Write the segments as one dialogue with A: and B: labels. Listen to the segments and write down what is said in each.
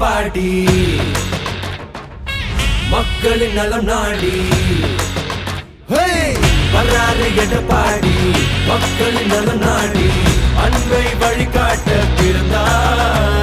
A: எடப்பாடி மக்களின் நலம் நாடி. வர்றாரு எடப்பாடி மக்களின் நலம் நாடி. அன்பை வழிகாட்ட பிறந்தார்.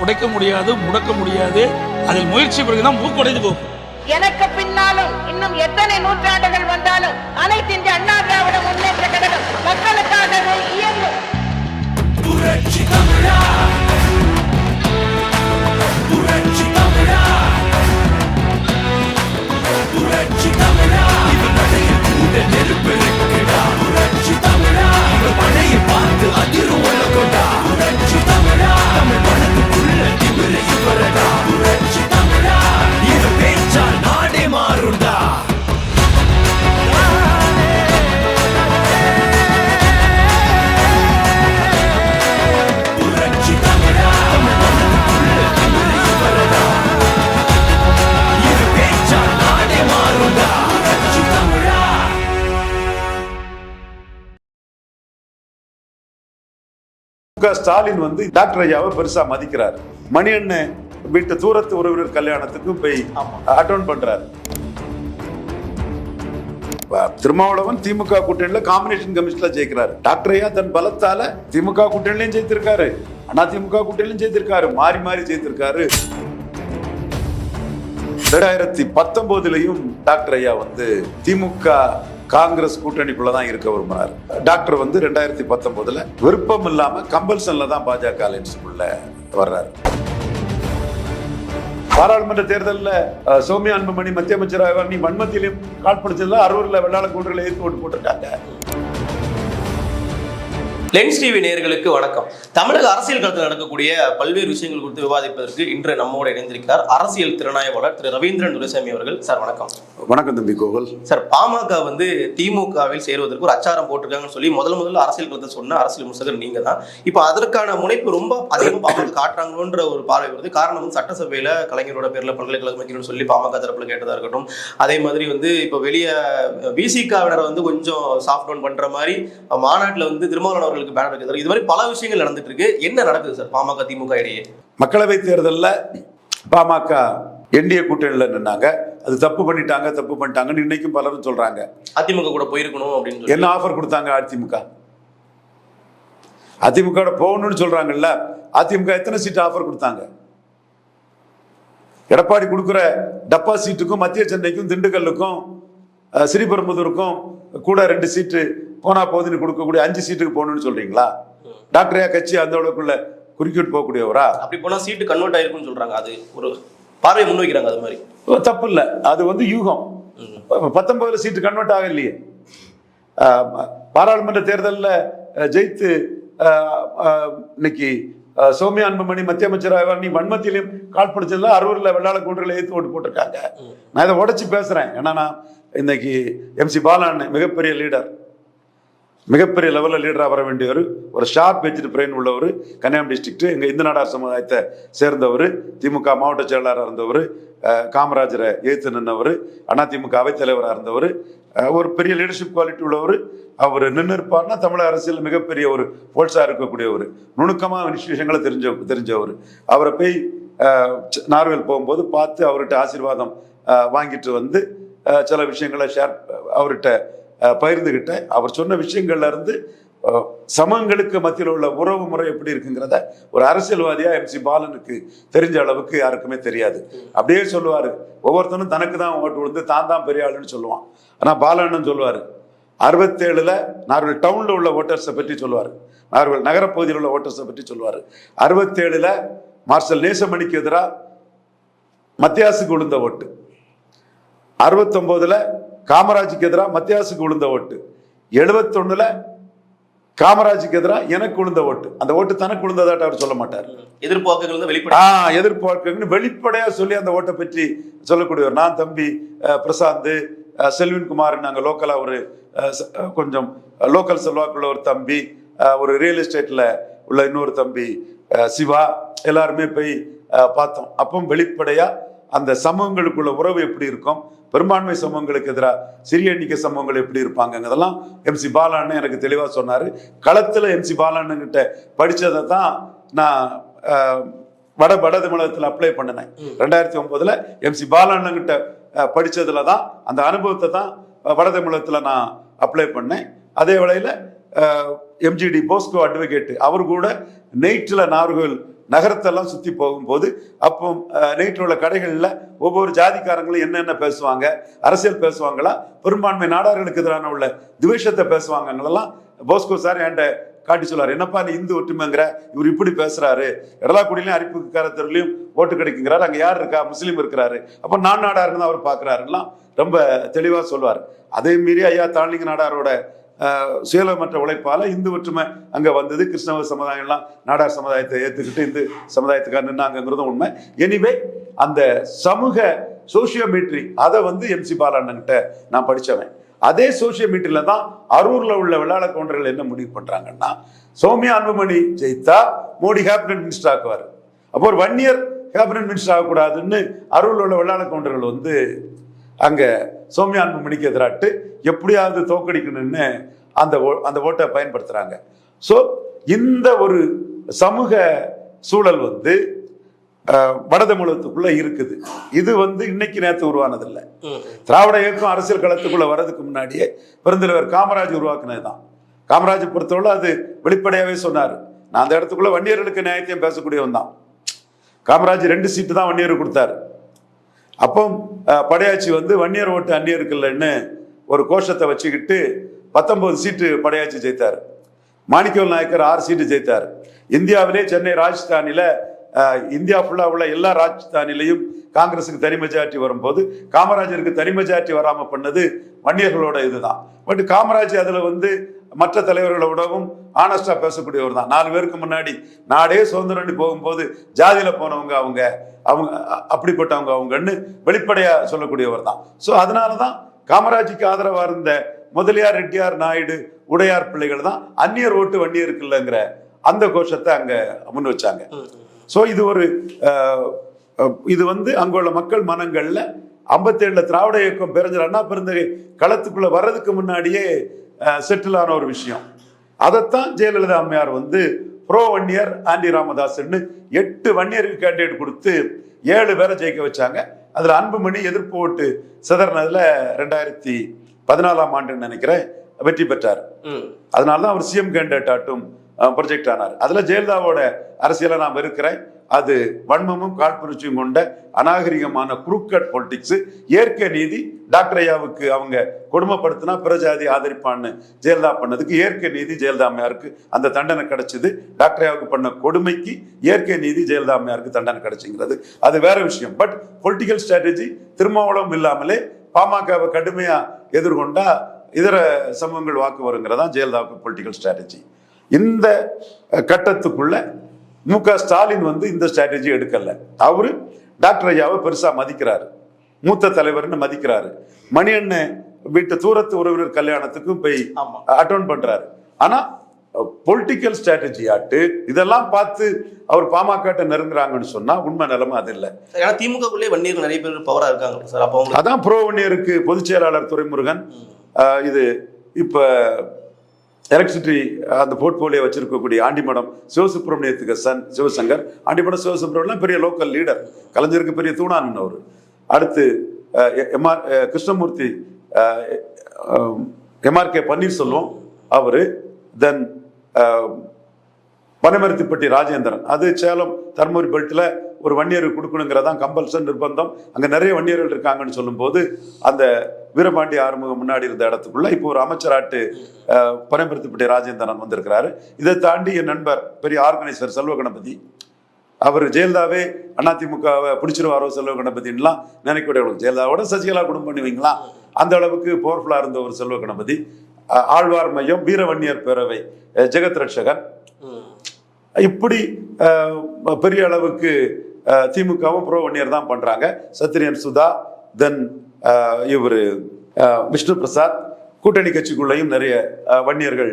B: உடைக்க முடியாது முடக்க முடியாது. அதில் முயற்சி பிறகுதான் மூக்குடைந்து போகும்.
C: எனக்கு பின்னாலும் இன்னும் எத்தனை நூற்றாண்டுகள் வந்தாலும் அனைத்து இந்திய அண்ணா திராவிட முன்னேற்ற கழகம் மக்களுக்காகவே இயங்கும்.
A: புரட்சி தமிழா!
D: முக ஸ்டாலின் வந்து டாக்டர் ஐயாவை பெருசா மதிக்கிறார். மணியண்ணன் வீட்டு தூரத்து உறவினர் கல்யாணத்துக்கும் போய் அட்டென்ட் பண்றாரு. திருமாவளவன் திமுக கூட்டணியில காம்பினேஷன் கமிஷன்ல ஜெயிக்கிறாரு. டாக்டர் ஐயா தன் பலத்தால திமுக கூட்டணிலையும் ஜெயித்திருக்காரு. அண்ணா திமுக கூட்டணியிலும் ஜெயித்திருக்காரு. மாறி மாறி ஜெயித்திருக்காரு. ரெண்டாயிரத்தி பத்தொன்பதுலயும் டாக்டர் ஐயா வந்து திமுக காங்கிரஸ் கூட்டணிக்குள்ள தான் இருக்க விரும்பினார் டாக்டர் வந்து ரெண்டாயிரத்தி பத்தொன்பதுல விருப்பம் இல்லாம கம்பல்சன்ல தான் பாஜக அலைன்ஸுக்குள்ள வர்றாரு. பாராளுமன்ற தேர்தலில் சௌமியா அன்புமணி மத்திய அமைச்சராக நீ வன்மத்திலையும் கால்படுத்தல அரூர்ல வெள்ளாள கூட்டுகளை ஏற்று ஓட்டு போட்டிருக்காங்க.
E: லென்ஸ் டிவி நேயர்களுக்கு வணக்கம். தமிழக அரசியல் களத்தில் நடக்கக்கூடிய பல்வேறு விஷயங்கள் குறித்து விவாதிப்பதற்கு இன்று நம்மோடு இணைந்திருக்கிறார் அரசியல் திறனாய்வாளர் திரு ரவீந்திரன் துரைசாமி அவர்கள். சார் வணக்கம்.
D: வணக்கம் தம்பி கோகுல்.
E: சார் பாமக வந்து திமுகவில் சேருவதற்கு ஒரு அச்சாரம் போட்டிருக்காங்கன்னு சொல்லி முதல் முதல்ல அரசியல் களத்தில் சொன்ன அரசியல் முசகர் நீங்க தான். இப்போ அதற்கான முனைப்பு ரொம்ப அதிகமாக பாமக காட்டுறாங்களோன்ற ஒரு பார்வை வருது. காரணம் வந்து சட்டசபையில கலைஞரோட பேர்ல பல்கலைக்கழகம் வைக்கணும்னு சொல்லி பாமக தரப்புல கேட்டதா இருக்கட்டும் அதே மாதிரி வந்து இப்போ வெளியே விசிகாவினரை வந்து கொஞ்சம் சாஃப்ட் டவுன் பண்ற மாதிரி மாநாட்டில் வந்து திருமாவளவன் அவர்களுக்கு பேனர் வைக்கிறது இது மாதிரி பல விஷயங்கள் நடந்துட்டு இருக்கு என்ன நடக்குது சார்? பாமக திமுக இடையே?
D: மக்களவை தேர்தலில் பாமக என்டிஏ கூட்டணியில் நின்னாங்க. அது தப்பு பண்ணிட்டாங்க தப்பு பண்ணிட்டாங்கன்னு இன்னைக்கும் பலரும் சொல்றாங்க.
E: அதிமுக கூட போயிருக்கணும் அப்படின்னு
D: என்ன ஆஃபர் கொடுத்தாங்க அதிமுக? அதிமுக போகணும்னு சொல்றாங்கல்ல அதிமுக எத்தனை சீட் ஆஃபர் கொடுத்தாங்க? எடப்பாடி கொடுக்குற டப்பா சீட்டுக்கும் மத்திய சென்னைக்கும் திண்டுக்கல்லுக்கும் ஸ்ரீபெரும்புதூருக்கும் கூட ரெண்டு சீட்டு போனா போதுன்னு கொடுக்கக்கூடிய அஞ்சு சீட்டுக்கு போகணும்னு சொல்றீங்களா? டாக்டரையா கட்சி அந்த அளவுக்குள்ள குறுக்கிட்டு போகக்கூடியவரா?
E: அப்படி போனா சீட்டு கன்வெர்ட் ஆயிருக்கும்னு சொல்றாங்க. அது ஒரு பார்வை முன்வைக்கிறாங்க அது மாதிரி.
D: தப்பு இல்லை அது வந்து யூகம். பத்தொன்பதுல சீட்டு கன்வெர்ட் ஆகலையே. ஆஹ் பாராளுமன்ற தேர்தலில் ஜெயித்து இன்னைக்கு சௌமியா அன்புமணி மத்திய அமைச்சராக நீ வன்மத்திலையும் கால்படுத்தல அரூரில் வெள்ளாள கூண்டுகளை ஏற்று ஓட்டு போட்டிருக்காங்க. நான் இதை உடைச்சு பேசுறேன். ஏன்னா நான் இன்னைக்கு எம்சி பாலான் மிகப்பெரிய லீடர் மிகப்பெரிய லெவலில் லீடராக வர வேண்டியவர் ஒரு ஷார்ப் வெஜ்டு பிரெயின் உள்ளவர் கன்னியாகுமரி டிஸ்ட்ரிக்ட் எங்கள் இந்து நாடார் சமுதாயத்தை சேர்ந்தவர் திமுக மாவட்ட செயலாளராக இருந்தவர் காமராஜரை எதிர்த்து நின்றவர் அதிமுக அவைத்தலைவராக இருந்தவர் ஒரு பெரிய லீடர்ஷிப் குவாலிட்டி உள்ளவர் அவர் நின்று இருப்பார்னா தமிழக அரசியல் மிகப்பெரிய ஒரு போல்ஸாக இருக்கக்கூடியவர். நுணுக்கமாக விஷயங்களை தெரிஞ்ச தெரிஞ்சவர். அவரை போய் நார்வேல் போகும்போது பார்த்து அவர்கிட்ட ஆசீர்வாதம் வாங்கிட்டு வந்து சில விஷயங்களை ஷேர் அவர்கிட்ட பகிர்ந்துக்கிட்டேன் அவர் சொன்ன விஷயங்கள்ல இருந்து சமங்களுக்கு மத்தியில் உள்ள உறவு முறை எப்படி இருக்குங்கிறத ஒரு அரசியல்வாதியா எம்சி பாலனுக்கு தெரிஞ்ச அளவுக்கு யாருக்குமே தெரியாது. அப்படியே சொல்லுவாரு ஒவ்வொருத்தனும் தனக்கு தான் ஓட்டு விழுந்து தான் தான் பெரிய ஆளுன்னு சொல்லுவான். ஆனா பாலன்னு சொல்லுவாரு அறுபத்தேழுல நார்வல் டவுன்ல உள்ள ஓட்டர்ஸை பற்றி சொல்லுவார். நார்வல் நகரப்பகுதியில் உள்ள ஓட்டர்ஸை பற்றி சொல்லுவார். அறுபத்தேழுல மார்ஷல் நேசமணிக்கு எதிராக மத்தியாசுக்கு விழுந்த ஓட்டு. அறுபத்தொம்போதில் காமராஜுக்கு எதிராக மத்தியாசுக்கு விழுந்த ஓட்டு. எழுபத்தொன்னுல காமராஜுக்கு எதிராக எனக்கு விழுந்த ஓட்டு. அந்த ஓட்டு தனக்கு விழுந்ததாட்ட அவர் சொல்ல மாட்டார்.
E: எதிர்பார்ப்புகள் வந்து வெளிப்பட.
D: எதிர்பார்க்குன்னு வெளிப்படையா சொல்லி அந்த ஓட்டை பற்றி சொல்லக்கூடியவர். நான் தம்பி பிரசாந்த் செல்வின் குமார் நாங்கள் லோக்கலா ஒரு கொஞ்சம் லோக்கல் செல்வாக்குள்ள ஒரு தம்பி ஒரு ரியல் எஸ்டேட்ல உள்ள இன்னொரு தம்பி சிவா. எல்லாருமே போய் பார்த்தோம். அப்போ வெளிப்படையா அந்த சமூகங்களுக்குள்ள உறவு எப்படி இருக்கும்? பெரும்பான்மை சமூகங்களுக்கு எதிராக சிறிய எண்ணிக்கை சமூகங்கள் எப்படி இருப்பாங்கங்கிறதெல்லாம் எம்சி பாலான்னு எனக்கு தெளிவா சொன்னாரு. களத்துல எம்சி பாலானுங்கிட்ட படிச்சதை தான் நான் வட வட தமிழகத்தில் அப்ளை பண்ணினேன். ரெண்டாயிரத்தி ஒன்பதுல எம்சி பாலாண்ணங்கிட்ட அஹ், படிச்சதுல தான் அந்த அனுபவத்தை தான் வட தமிழகத்தில் நான் அப்ளை பண்ணேன் அதே வேளையில் எம்ஜிடி போஸ்கோ அட்வொகேட் அவர் கூட நெய்ட்டில் நார்கோவில் நகரத்தெல்லாம் சுற்றி போகும்போது அப்போ நைட்டில் உள்ள கடைகளில் ஒவ்வொரு ஜாதிக்காரங்களும் என்னென்ன பேசுவாங்க அரசியல் பேசுவாங்களா பெரும்பான்மை நாடார்களுக்கு எதிரான உள்ள துவேஷத்தை பேசுவாங்கங்களெல்லாம் போஸ்கோ சார் என்கிட்ட காட்டி சொல்றாரு. என்னப்பா நீ இந்து ஒற்றுமைங்கிற? இவர் இப்படி பேசுறாரு. எடலாக்குடியிலையும் அரிப்புக்காரத்தர்லையும் ஓட்டு கிடைக்குங்கிறாரு. அங்கே யார் இருக்கா? முஸ்லீம் இருக்கிறாரு. அப்போ நான் நாடாருன்னு அவர் பார்க்குறாருலாம் ரொம்ப தெளிவாக சொல்வார். அதே மீறி ஐயா தாழ்லிங்க நாடாரோட சேலம் சுயநலமற்ற உழைப்பால இந்து ஒற்றுமை அங்கே வந்தது கிருஷ்ணவர் சமுதாயம்லாம் நாடார் சமுதாயத்தை ஏற்றுக்கிட்டு இந்து சமுதாயத்துக்காக நின்னாங்கிறதும் உண்மை. எனிவே அந்த சமூக சோசியோமெட்ரி அதை வந்து எம்சி பாலாண்ணன்கிட்ட நான் படித்தவன் அதே சோசியோமீட்டர்ல தான் அரூரில் உள்ள விளையாட கவுண்டர்கள் என்ன முடிவு பண்ணுறாங்கன்னா சௌமியா அன்புமணி ஜெயித்தா மோடி கேபினட் மினிஸ்டர் ஆக்குவார். அப்போ ஒரு ஒன் இயர் கேபினட் மினிஸ்டர் ஆகக்கூடாதுன்னு அரூரில் உள்ள விளையாட கவுண்டர்கள் வந்து அங்க சௌமியா அன்புமணிக்கு எதிராட்டு எப்படியாவது தோக்கடிக்கணும்னு அந்த அந்த ஓட்டை பயன்படுத்துறாங்க. ஸோ இந்த ஒரு சமூக சூழல் வந்து அஹ், வட தமிழகத்துக்குள்ள இருக்குது. இது வந்து இன்னைக்கு நேத்து உருவானதில்லை. திராவிட இயக்கம் அரசியல் களத்துக்குள்ள வர்றதுக்கு முன்னாடியே பெருந்தலைவர் காமராஜ் உருவாக்குனது தான் காமராஜை பொறுத்தவரை அது வெளிப்படையாவே சொன்னார். நான் அந்த இடத்துக்குள்ள வன்னியர்களுக்கு நியாயத்தையும் பேசக்கூடியவன் தான் காமராஜ் ரெண்டு சீட்டு தான் வன்னியர் கொடுத்தாரு. அப்போ படையாச்சி வந்து வன்னியர் ஓட்டு அந்நியருக்கு ஒரு கோஷத்தை வச்சுக்கிட்டு பத்தொன்பது சீட்டு படையாச்சி ஜெயித்தார். மாணிக்கவல் நாயக்கர் ஆறு சீட்டு ஜெயித்தார். இந்தியாவிலே சென்னை ராஜஸ்தானியில் இந்தியா ஃபுல்லாக உள்ள எல்லா ராஜஸ்தானிலையும் காங்கிரஸுக்கு தனி மெஜாரிட்டி வரும்போது காமராஜருக்கு தனி மெஜாரிட்டி வராமல் பண்ணது வன்னியர்களோட இதுதான். பட் காமராஜ் அதில் வந்து மற்ற தலைவர்களை விடவும் ஆனஸ்டா பேசக்கூடியவர் தான் நாலு பேருக்கு முன்னாடி நாடே சுதந்திரம்னு போகும்போது ஜாதியில போனவங்க அவங்க அவங்க அப்படிப்பட்டவங்க அவங்கன்னு வெளிப்படையா சொல்லக்கூடியவர் தான் ஸோ அதனால தான் காமராஜுக்கு ஆதரவா இருந்த முதலியார் ரெட்டியார் நாயுடு உடையார் பிள்ளைகள் தான் அந்நியர் ஓட்டு வன்னியருக்கு இல்லைங்கிற அந்த கோஷத்தை அங்க முன் வச்சாங்க. ஸோ இது ஒரு இது வந்து அங்குள்ள மக்கள் மனங்கள்ல ஐம்பத்தேழுல திராவிட இயக்கம் பெருஞ்சர் அண்ணா பெருந்தகை களத்துக்குள்ள வர்றதுக்கு முன்னாடியே செட்டில் ஆன ஒரு விஷயம். அதைத்தான் ஜெயலலிதா அம்மையார் வந்து ப்ரோ வன்னியர் ஆண்டி ராமதாஸ்ன்னு எட்டு வன்னியருக்கு கேண்டிடேட் கொடுத்து ஏழு பேரை ஜெயிக்க வச்சாங்க. அதுல அன்புமணி எதிர்ப்பு ஓட்டு சிதறினதுல ரெண்டாயிரத்தி பதினாலாம் ஆண்டுன்னு நினைக்கிறேன் வெற்றி பெற்றார். அதனால தான் அவர் சிஎம் கேண்டிடேட் ஆட்டும் ப்ரொஜெக்ட் ஆனார். அதுல ஜெயலலிதாவோட அரசியலை நான் வெறுக்கிறேன். அது வன்மமும் காழ்ப்புணர்ச்சியும் கொண்ட அநாகரிகமான குரூக்கட் பொலிட்டிக்ஸ் இயற்கை நீதி டாக்டர் ஐயாவுக்கு அவங்க கொடுமைப்படுத்தினா பிரஜாதி ஆதரிப்பான்னு ஜெயலலிதா பண்ணதுக்கு இயற்கை நீதி ஜெயலலிதா அம்மையாருக்கு அந்த தண்டனை கிடைச்சது. டாக்டர் ஐயாவுக்கு பண்ண கொடுமைக்கு இயற்கை நீதி ஜெயலலிதா அம்மையாருக்கு தண்டனை கிடைச்சிங்கிறது. அது வேற விஷயம். பட் பொலிட்டிக்கல் ஸ்ட்ராட்டஜி திருமாவளம் இல்லாமலே பாமகவை கடுமையாக எதிர்கொண்டா இதர சமூகங்கள் வாக்கு வருங்கிறதான் ஜெயலலிதாவுக்கு பொலிட்டிக்கல் ஸ்ட்ராட்டஜி இந்த கட்டத்துக்குள்ள மு க ஸ்டாலின் வந்து இந்த ஸ்ட்ராட்டஜி எடுக்கல. அவரு டாக்டர் ஐயாவை பெருசா மதிக்கிறாரு. மூத்த தலைவர்னு மதிக்கிறாரு. மணியண்ணன் வீட்டு தூரத்து உறவினர் கல்யாணத்துக்கும் போய்
E: ஆமா.
D: அட்டென்ட் பண்றாரு. ஆனா பொலிட்டிக்கல் ஸ்ட்ராட்டஜி ஆட்டு இதெல்லாம் பார்த்து அவர் பாமக நெருங்குறாங்கன்னு சொன்னா உண்மை நிலைமை அது இல்லை.
E: ஏன்னா திமுகக்குள்ளே வன்னியர்கள் நிறைய பேர் பவரா இருக்காங்க சார். அப்போ
D: அதான் ப்ரோ வன்னியருக்கு பொதுச் செயலாளர் துரைமுருகன் இது இப்ப எலக்ட்ரிசிட்டி uh, அந்த போர்ட்போலியோ வச்சிருக்கக்கூடிய ஆண்டிமடம் சிவசுப்ரமணியத்துக்கு சன் சிவசங்கர். ஆண்டிமடம் சிவசுப்ரமணியம் பெரிய லோக்கல் லீடர் கலைஞருக்கு பெரிய தூணான் அவர். அடுத்து M R Krishnamurthy MRK Panneerselvam அவர் தென் பனைமரத்திப்பட்டி ராஜேந்திரன். அது சேலம் தர்மபுரி பெல்ட்டில் ஒரு வன்னியர் கொடுக்கணுங்கிறதான் கம்பல்சன் நிர்பந்தம். அங்க நிறைய வன்னியர்கள் இருக்காங்கன்னு சொல்லும்போது அந்த வீரபாண்டி ஆறுமுகம் முன்னாடி இருந்த இடத்துக்குள்ள இப்போ ஒரு அமைச்சராட்டு அஹ், பனைமரத்துப்பட்டி ராஜேந்திரன் வந்திருக்கிறாரு. இதை தாண்டி என் நண்பர் பெரிய ஆர்கனைசர் செல்வ கணபதி அவர் ஜெயலலிதாவே அதிமுகவை பிடிச்சிருவாரோ செல்வ கணபதின்லாம் நினைக்கக்கூடிய ஜெயலலிதாவோட சசிகலா குடும்பம் பண்ணுவீங்களா? அந்த அளவுக்கு பவர்ஃபுல்லா இருந்த ஒரு செல்வ கணபதி. ஆழ்வார் மையம் வீரவன்னியர் பேரவை ஜெகத் ரட்சகன். இப்படி பெரிய அளவுக்கு திமுகவும் ப்ரோ வன்னியர் தான் பண்றாங்க. சத்ரியன் சுதா தென் இவர் விஷ்ணு பிரசாத் கூட்டணி கட்சிக்குள்ளேயும் நிறைய வன்னியர்கள்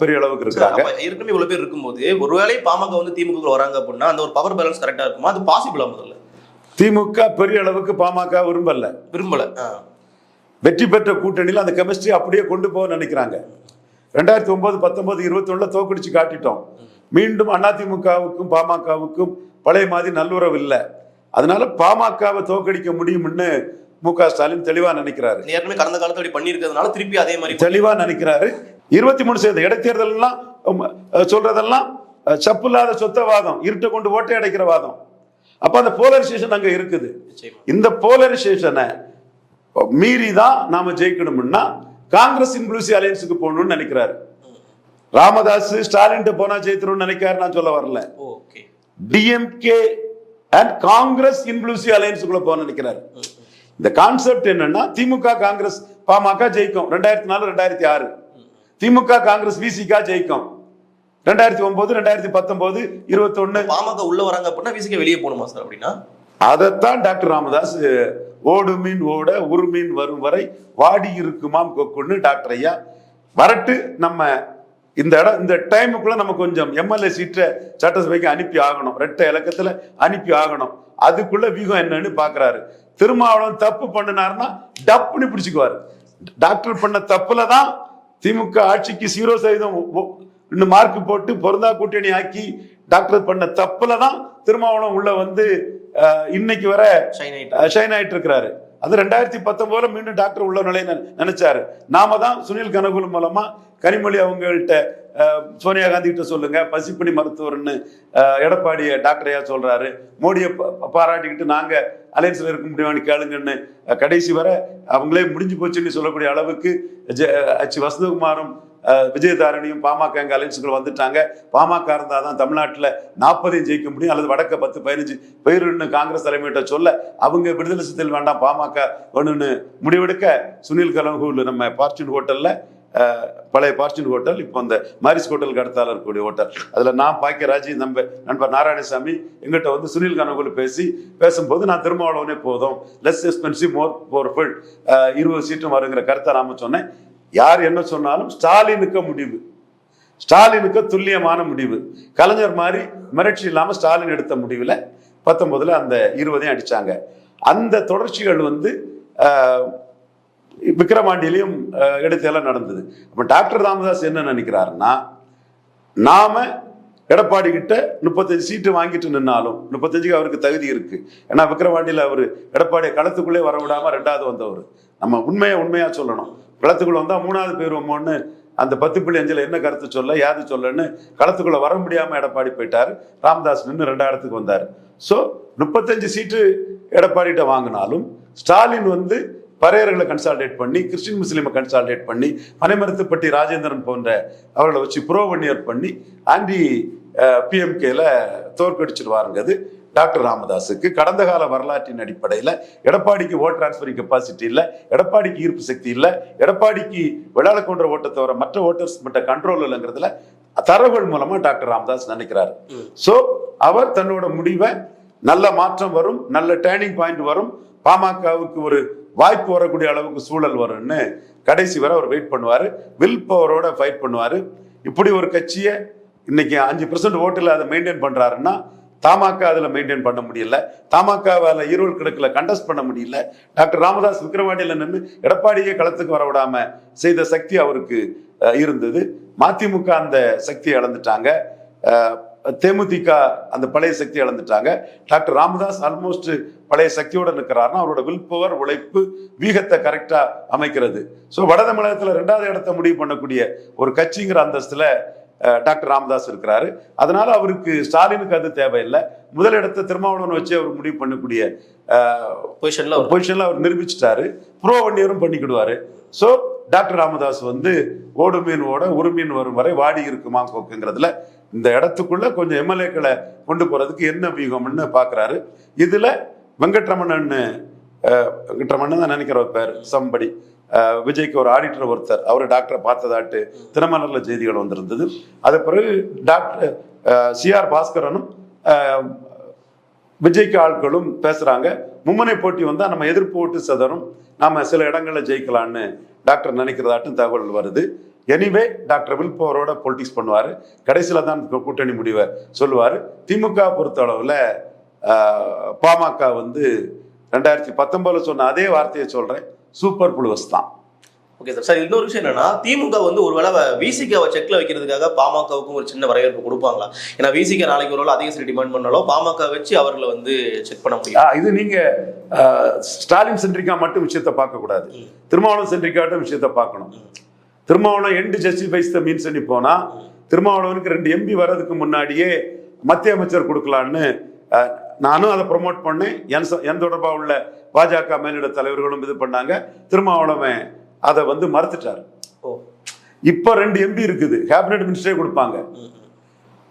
D: பெரிய அளவுக்கு இருக்கிறாங்க.
E: அப்ப ஏற்கனவே இவ்வளவு பேர் இருக்கும்போது ஒருவேளை பாமக வந்து திமுக வராங்க அப்படின்னா அந்த ஒரு பவர் பேலன்ஸ் கரெக்டா இருக்குமா? அது பாசிபிளா முதல்ல?
D: திமுக பெரிய அளவுக்கு பாமக விரும்பல.
E: விரும்பல.
D: வெற்றி பெற்ற கூட்டணியில் அந்த கெமிஸ்ட்ரி அப்படியே கொண்டு போக நினைக்கிறாங்க. ரெண்டாயிரத்தி ஒன்பது பத்தொன்பது இருபத்தி ஒண்ணுல தோக்கடிச்சு காட்டிட்டோம். மீண்டும் அதிமுகவுக்கும் பாமகவுக்கும் பழைய மாதிரி நல்லுறவு இல்லை. அதனால பாமகவை தோக்கடிக்க முடியும்னு மு க ஸ்டாலின் தெளிவா நினைக்கிறாரு.
E: ஏற்கனவே கடந்த காலத்துல அப்படி பண்ணியிருக்கிறதுனால திருப்பி அதே மாதிரி
D: தெளிவா நினைக்கிறாரு. இருபத்தி மூணு சதவீத இடைத்தேர்தல் எல்லாம் உம், அஹ், சொல்றதெல்லாம் அஹ், சப்பு இல்லாத சொத்த வாதம் இருட்டை கொண்டு ஓட்டை அடைக்கிற வாதம். அப்ப அந்த போலரைசேஷன் அங்க இருக்குது. இந்த போலரைசேஷனை மீறி தான் நாம ஜெயிக்கணும்னா காங்கிரஸ் இன்க்ளூசிவ் அலையன்ஸுக்கு போகணும்னு நினைக்கிறாரு. ராமதாஸ் ஸ்டாலின் போனா ஜெயித்தணும்னு நினைக்கிறாரு நான் சொல்ல வரல.
E: Okay.
D: DMK and Congress inclusive அலையன்ஸுக்குள்ள போக நினைக்கிறாரு. இந்த கான்செப்ட் என்னன்னா திமுக காங்கிரஸ் பாமக ஜெயிக்கும். ரெண்டாயிரத்தி நாலு ரெண்டாயிரத்தி ஆறு. திமுக காங்கிரஸ் விசிகா ஜெயிக்கும். ரெண்டாயிரத்தி ஒன்பது ரெண்டாயிரத்தி பத்தொன்பது இருபத்தி ஒண்ணு
E: பாமக உள்ள வராங்க அப்படின்னா விசிக்க வெளியே போகணுமா சார் அப்படின்னா?
D: அதைத்தான் டாக்டர் ராமதாஸ் ஓடு மீன் ஓட ஒரு மீன் வரும் வரை வாடி இருக்குமாம் கொக்குன்னு டாக்டர் ஐயா வரட்டு நம்ம இந்த இடம் இந்த டைமுக்குள்ள நம்ம கொஞ்சம் எம்எல்ஏ சீட்டை சட்டசபைக்கு அனுப்பி ஆகணும். ரெட்டை இலக்கத்துல அனுப்பி ஆகணும். அதுக்குள்ள வியூகம் என்னன்னு பாக்குறாரு. திருமாவளவன் தப்பு பண்ணினாருன்னா டப்புன்னு பிடிச்சுக்குவாரு. டாக்டர் பண்ண தப்புல தான் திமுக ஆட்சிக்கு ஜீரோ சதவீதம் இன்னும் மார்க் போட்டு பொருந்தா கூட்டணி ஆக்கி டாக்டர் பண்ண தப்புல தான் திருமாவளவன் உள்ள வந்து இன்னைக்கு வர
E: ஷைன் ஆயிட்டு
D: இருக்கிறாரு அது ரெண்டாயிரத்தி பத்தொன்பதுல மீண்டும் டாக்டர் உள்ள நுழைய நினைச்சாரு. நாம தான் சுனில் கனகுல் மூலமா கனிமொழி அவங்கள்ட்ட சோனியா காந்தி கிட்ட சொல்லுங்க. பசிப்பணி மருத்துவர்னு எடப்பாடிய டாக்டரையா சொல்றாரு. மோடியை ப- பாராட்டிக்கிட்டு நாங்க அலையன்ஸ்ல இருக்க முடியுமான்னு கேளுங்கன்னு கடைசி வரை அவங்களே முடிஞ்சு போச்சுன்னு சொல்லக்கூடிய அளவுக்கு ஜெ- அச்சு வசந்தகுமாரும் விஜயதாரணியும் பாமக எங்க அலைன்ஸுகள் வந்துட்டாங்க. பாமக இருந்தால் தான் தமிழ்நாட்டில் நாற்பதையும் ஜெயிக்க முடியும். அல்லது வடக்க பத்து பதினஞ்சு போயிருன்னு காங்கிரஸ் தலைமையிட்ட சொல்ல அவங்க விடுதலை சித்தல் வேண்டாம் பாமக ஒன்றுன்னு முடிவெடுக்க சுனில் கலங்கூர் நம்ம பார்ச்சுன் ஹோட்டல்ல பழைய பார்ச்சுன் ஹோட்டல் இப்போ அந்த மாரிஸ் ஹோட்டலுக்கு அடுத்தால இருக்கக்கூடிய ஹோட்டல். அதில் நான் பாக்கியராஜ் நம்ம நண்பர் நாராயணசாமி எங்கிட்ட வந்து சுனில் கனகுல பேசி பேசும்போது நான் திருமாவளவனே போதும். லெஸ் எக்ஸ்பென்சிவ் மோர் பவர்ஃபுல் இருபது சீட்டும் வருங்கிற கருத்தை நாம சொன்னேன். யார் என்ன சொன்னாலும் ஸ்டாலினுக்கு முடிவு. ஸ்டாலினுக்கு துல்லியமான முடிவு. கலைஞர் மாதிரி மிரட்சி இல்லாமல் ஸ்டாலின் எடுத்த முடிவில் பத்தொம்பதில் அந்த இருபதையும் அடித்தாங்க அந்த தொடர்ச்சிகள் வந்து விக்ரமாண்டியிலையும் எடுத்தெல்லாம் நடந்தது. அப்போ டாக்டர் ராமதாஸ் என்ன நினைக்கிறாருன்னா நாம் எடப்பாடி கிட்ட முப்பத்தஞ்சு சீட்டு வாங்கிட்டு நின்னாலும் முப்பத்தஞ்சுக்கு அவருக்கு தகுதி இருக்கு. ஏன்னா விக்கிரவாண்டியில அவர் எடப்பாடியை களத்துக்குள்ளே வர ரெண்டாவது வந்தவர். நம்ம உண்மையை உண்மையா சொல்லணும். களத்துக்குள்ள வந்தால் மூணாவது போயிடுவோமோன்னு அந்த பத்து புள்ளி அஞ்சில் என்ன கருத்து சொல்ல யாது சொல்லன்னு களத்துக்குள்ள வர முடியாமல் எடப்பாடி போயிட்டார். ராமதாஸ் நின்று ரெண்டாயிரத்துக்கு இடத்துக்கு ஸோ முப்பத்தஞ்சு சீட்டு எடப்பாடிகிட்ட வாங்கினாலும் ஸ்டாலின் வந்து பறையர்களை கன்சால்டேட் பண்ணி கிறிஸ்டின் முஸ்லீமை கன்சால்டேட் பண்ணி பனைமரத்துப்பட்டி ராஜேந்திரன் போன்ற அவர்களை வச்சு ப்ரோவன்னியர் பண்ணி ஆண்டி பிஎம்கேல தோற்கடிச்சிருவாருங்கிறது டாக்டர் ராமதாஸுக்கு கடந்த கால வரலாற்றின் அடிப்படையில் எடப்பாடிக்கு ஓட் டிரான்ஸ்பரிங் கெப்பாசிட்டி இல்லை எடப்பாடிக்கு ஈர்ப்பு சக்தி இல்லை எடப்பாடிக்கு விளையாடக்கொன்ற ஓட்டை தவிர மற்ற ஓட்டர்ஸ் மற்ற கண்ட்ரோல் இல்லைங்கிறதுல தரவுகள் மூலமா டாக்டர் ராமதாஸ் நினைக்கிறாரு. சோ அவர் தன்னோட முடிவை நல்ல மாற்றம் வரும் நல்ல டேர்னிங் பாயிண்ட் வரும். பாமகவுக்கு ஒரு வாய்ப்பு வரக்கூடிய அளவுக்கு சூழல் வரும்னு கடைசி வரை அவர் வெயிட் பண்ணுவாரு. வில் பவரோட ஃபைட் பண்ணுவாரு. இப்படி ஒரு கட்சியை இன்னைக்கு அஞ்சு பர்சன்ட் ஓட்டில் அதை மெயின்டைன் பண்ணுறாருன்னா தமாக அதில் மெயின்டைன் பண்ண முடியல. தமாகவால ஈரோடு கிழக்குல கண்டஸ்ட் பண்ண முடியல. டாக்டர் ராமதாஸ் விக்ரவாண்டியில் நின்று எடப்பாடியே களத்துக்கு வர விடாமல் செய்த சக்தி அவருக்கு இருந்தது. மதிமுக அந்த சக்தியை இழந்துட்டாங்க. தேமுதிக அந்த பழைய சக்தி இழந்துட்டாங்க. டாக்டர் ராமதாஸ் ஆல்மோஸ்ட் பழைய சக்தியோட நிற்கிறாருன்னா அவரோட வில் பவர் உழைப்பு வீகத்தை கரெக்டாக அமைக்கிறது. ஸோ வட தமிழகத்தில் ரெண்டாவது இடத்த முடிவு பண்ணக்கூடிய ஒரு கட்சிங்கிற அந்தஸ்தில் டாக்டர் ராமதாஸ் இருக்கிறாரு. அதனால அவருக்கு ஸ்டாலினுக்கு அது தேவையில்லை. முதலிடத்தை திருமாவளவன் வச்சு அவர் முடிவு பண்ணக்கூடிய
E: பொசிஷன்ல
D: பொசிஷன்ல அவர். நிரூபிச்சிட்டாரு. ப்ரோ வண்டியரும் பண்ணிக்கிடுவாரு. ஸோ டாக்டர் ராமதாஸ் வந்து ஓடு மீன் ஓட ஒரு மீன் வரும் வரை வாடி இருக்குமா கோக்குங்கிறதுல இந்த இடத்துக்குள்ள கொஞ்சம் எம்எல்ஏக்களை கொண்டு போறதுக்கு என்ன வியூகம்னு பாக்குறாரு. இதுல வெங்கட்ரமணன் வெங்கட்ரமணன் தான் நினைக்கிற பேர் சம்படி. விஜய்க்கு ஒரு ஆடிட்டர் ஒருத்தர் அவர் டாக்டரை பார்த்ததாட்டு தினமலரில் செய்திகள் வந்திருந்தது. அது பிறகு டாக்டர் சிஆர் பாஸ்கரனும் விஜய்க்கு ஆட்களும் பேசுகிறாங்க மும்முனை போட்டி வந்தால் நம்ம எதிர்ப்பு ஓட்டு சதனும் நாம் சில இடங்களில் ஜெயிக்கலாம்னு டாக்டர் நினைக்கிறதாட்டும் தகவல் வருது. எனிவே டாக்டர் வில்பவரோட பொலிட்டிக்ஸ் பண்ணுவார். கடைசியில் தான் கூட்டணி முடிவை சொல்லுவார். திமுக பொறுத்த அளவில் பாமக வந்து ரெண்டாயிரத்தி பத்தொன்பதுல சொன்ன அதே வார்த்தையை சொல்கிறேன் சூப்பர் புளுவஸ் தான்.
E: ஓகே சார் சார் இன்னொரு விஷயம் என்னன்னா திமுக வந்து ஒருவேளை விசிகாவை செக்ல வைக்கிறதுக்காக பாமகவுக்கும் ஒரு சின்ன வரவேற்பு கொடுப்பாங்களா? ஏன்னா விசிக நாளைக்கு ஒரு வேளை அதிக சரி டிமாண்ட் பண்ணாலும் பாமக வச்சு அவர்களை வந்து செக் பண்ண முடியும்.
D: இது நீங்க ஸ்டாலின் சென்ட்ரிக்கா மட்டும் விஷயத்தை பார்க்க கூடாது. திருமாவளவன் சென்ட்ரிக்காட்டும் விஷயத்தை பார்க்கணும். Thirumavalavan end justifies the means பண்ணி போனா திருமாவளவனுக்கு ரெண்டு எம்பி வர்றதுக்கு முன்னாடியே மத்திய அமைச்சர் கொடுக்கலான்னு நானும் அதை ப்ரொமோட் பண்ணேன் என் என் தொடர்பா உள்ள பாஜக மேலிட தலைவர்களும் இது பண்ணாங்க. திருமாவளவன் அதை வந்து மறுத்துட்டார்.
E: ஓ.
D: இப்போ ரெண்டு எம்பி இருக்குது. கேபினெட் மினிஸ்டரே கொடுப்பாங்க.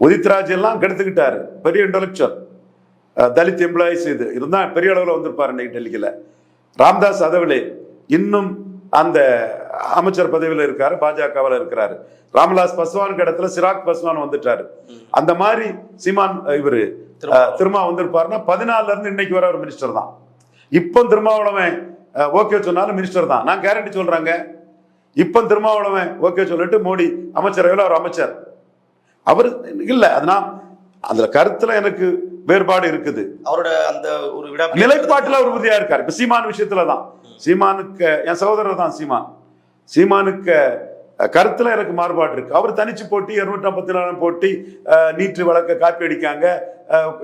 D: உதித்ராஜ் எல்லாம் கெடுத்துக்கிட்டாரு. பெரிய இன்டலெக்சுவல் தலித் எம்ப்ளாயிஸ் இது. இருந்தா பெரிய அளவில் வந்திருப்பாரு இன்னைக்கு டெல்லியில். ராம்தாஸ் அதவிலே இன்னும் அந்த அமைச்சர் பதவியில் இருக்காரு பாஜகவில் இருக்கிறாரு. ராமதாஸ் பஸ்வான் இடத்துல சிராக் பஸ்வான் வந்துட்டாரு. அந்த மாதிரி சீமான் இவர் திருமா வந்திருப்பாருன்னா பதினாலுல இருந்து இன்னைக்கு வர ஒரு மினிஸ்டர் தான். இப்போ திருமாவளவன் ஓகே சொன்னாலும் மினிஸ்டர் தான். நான் கேரண்டி சொல்றாங்க. இப்போ திருமாவளவன் ஓகே சொல்லிட்டு மோடி அமைச்சரவையில் அவர் அமைச்சர்? அவர் இல்ல அதனால் அதுல கருத்துல எனக்கு வேறுபாடு இருக்குது.
E: அவரோட அந்த ஒரு
D: நிலைப்பாட்டுல அவர் உறுதியா இருக்காரு. இப்ப சீமான் விஷயத்துல தான் சீமானுக்கு என் சகோதரர் தான் சீமான். சீமானுக்கு கருத்தில் கருத்துல எனக்கு மாறுபாடு இருக்கு. அவர் தனிச்சு போட்டி இருநூற்றி ஐம்பத்தி நாலு போட்டி நீற்று நீட்டு வழக்க காப்பி அடிக்காங்க.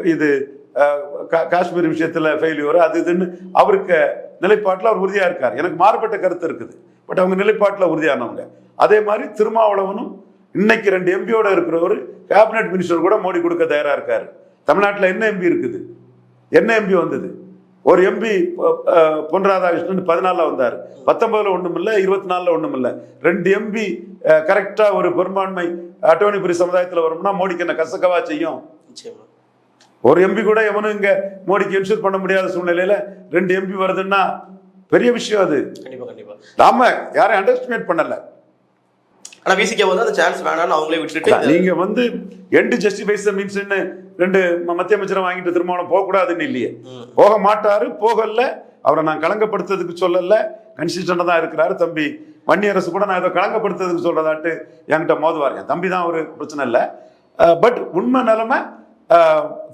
D: இது கா- காஷ்மீர் விஷயத்துல ஃபெயிலியூர் அது இதுன்னு அவருக்கு நிலைப்பாட்டில் அவர் உறுதியா இருக்கார். எனக்கு மாறுபட்ட கருத்து இருக்குது. பட் அவங்க நிலைப்பாட்டில் உறுதியானவங்க. அதே மாதிரி திருமாவளவனும் இன்னைக்கு ரெண்டு எம்பியோட இருக்கிறவர் கேபினெட் மினிஸ்டர் கூட மோடி கொடுக்க தயாரா இருக்காரு. தமிழ்நாட்டில் என்ன எம்பி இருக்குது? என்ன எம்பி வந்தது? ஒரு எம்பி பொன் ராதாகிருஷ்ணன் பதினாலில் வந்தார். பத்தொன்பதுல ஒண்ணும் இல்லை இருபத்தி நாலுல ஒண்ணும் இல்லை ரெண்டு எம்பி கரெக்டா ஒரு பெரும்பான்மை அட்டவணைப்புரி சமுதாயத்துல வரும்னா மோடிக்கு என்ன கசக்கவா செய்யும்? ஒரு எம்பி கூட எவனும் இங்க மோடிக்கு இன்சூர் பண்ண முடியாத சூழ்நிலையில ரெண்டு எம்பி வருதுன்னா பெரிய விஷயம் அது.
E: கண்டிப்பா கண்டிப்பா.
D: நாம யாரையும் அண்டர்ஸ்டிமேட் பண்ணல.
E: ஆனா விசிக வந்து அந்த சான்ஸ் வேணாம்னு அவங்களே விட்டுட்டு
D: நீங்க வந்து எண்டு ஜஸ்டிஃபைஸ் மீன்ஸ் ரெண்டு மத்திய அமைச்சரை வாங்கிட்டு திருமணம் போக கூடாதுன்னு இல்லையே. போக மாட்டாரு போகல. அவரை நான் களங்கப்படுத்துறதுக்கு சொல்லல. கன்சிஸ்டண்டா தான் இருக்கிறாரு தம்பி. வன்னியரசு கூட நான் ஏதோ களங்கப்படுத்துறதுக்கு சொல்றதாட்டு என்கிட்ட மோதுவார். என் தம்பி தான் ஒரு பிரச்சனை இல்லை. பட் உண்மை நிலைமை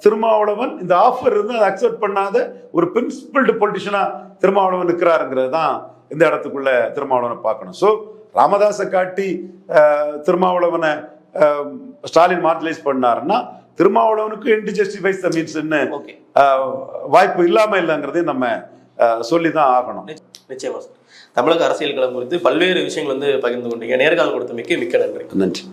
D: திருமாவளவன் இந்த ஆஃபர் இருந்து அதை அக்செப்ட் பண்ணாத ஒரு பிரின்சிபல்டு பொலிட்டிஷனா திருமாவளவன் இருக்கிறாருங்கிறது தான் இந்த இடத்துக்குள்ள திருமாவளவனை பார்க்கணும். ஸோ ராமதாஸை காட்டி திருமாவளவனை ஸ்டாலின் மார்ஜினைஸ் பண்ணாருன்னா திருமாவளவனுக்கு என்டி ஜஸ்டிஃபைஸ் த மீன்ஸ்ன்னு வாய்ப்பு இல்லாம இல்லைங்கிறதையும் நம்ம சொல்லி தான் ஆகணும்.
E: நிச்சயமா சார். தமிழக அரசியல் களம் குறித்து பல்வேறு விஷயங்கள் வந்து பகிர்ந்து கொண்டீங்க. நேர்காணல் கொடுத்த மிக்க மிக்க நன்றி.
D: நன்றி.